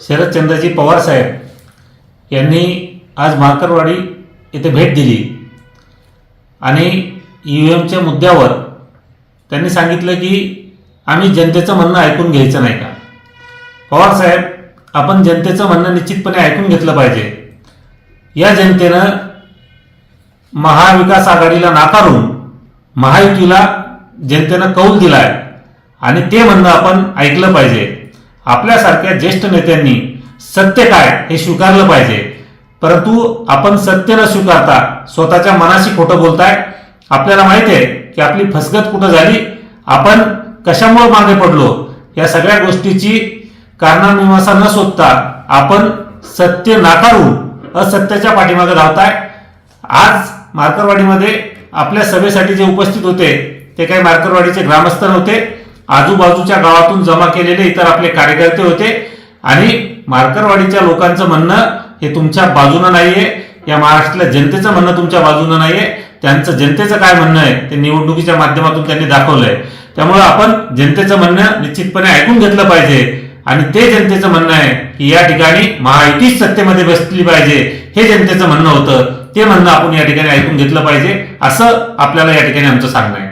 शरदचंद्रजी पवार साहेब यांनी आज मारकरवाडी येथे भेट दिली. आणि ई व्ही एमच्या मुद्द्यावर त्यांनी सांगितलं की आम्ही जनतेचं म्हणणं ऐकून घ्यायचं नाही का? पवार साहेब आपण जनतेचं म्हणणं निश्चितपणे ऐकून घेतलं पाहिजे. या जनतेनं महाविकास आघाडीला नाकारून महायुतीला जनतेनं कौल दिलाय. आणि ते म्हणणं आपण ऐकलं पाहिजे. आपल्यासारख्या ज्येष्ठ नेत्यांनी सत्य काय हे स्वीकारलं पाहिजे. परंतु आपण सत्य न स्वीकारता स्वतःच्या मनाशी खोटं बोलताय. आपल्याला माहिती आहे की आपली फसगत कुठं झाली? आपण कशामुळे मागे पडलो? या सगळ्या गोष्टीची कारणामीमांसा न शोधता आपण सत्य नाकारून असत्याच्या पाठीमागे धावताय. आज मार्करवाडीमध्ये आपल्या सभेसाठी जे उपस्थित होते ते काही मार्करवाडीचे ग्रामस्थ नव्हते. आजूबाजूच्या गावातून जमा केलेले इतर आपले कार्यकर्ते होते. आणि मारकरवाडीच्या लोकांचं म्हणणं हे तुमच्या बाजूनं नाहीये. या महाराष्ट्रातल्या जनतेचं म्हणणं तुमच्या बाजूनं नाहीये. त्यांचं जनतेचं काय म्हणणं आहे ते निवडणुकीच्या माध्यमातून त्यांनी दाखवलंय. त्यामुळे आपण जनतेचं म्हणणं निश्चितपणे ऐकून घेतलं पाहिजे. आणि ते जनतेचं म्हणणं आहे की या ठिकाणी महायुतीच सत्तेमध्ये बसली पाहिजे. हे जनतेचं म्हणणं होतं. ते म्हणणं आपण या ठिकाणी ऐकून घेतलं पाहिजे. असं आपल्याला या ठिकाणी आमचं सांगणं आहे.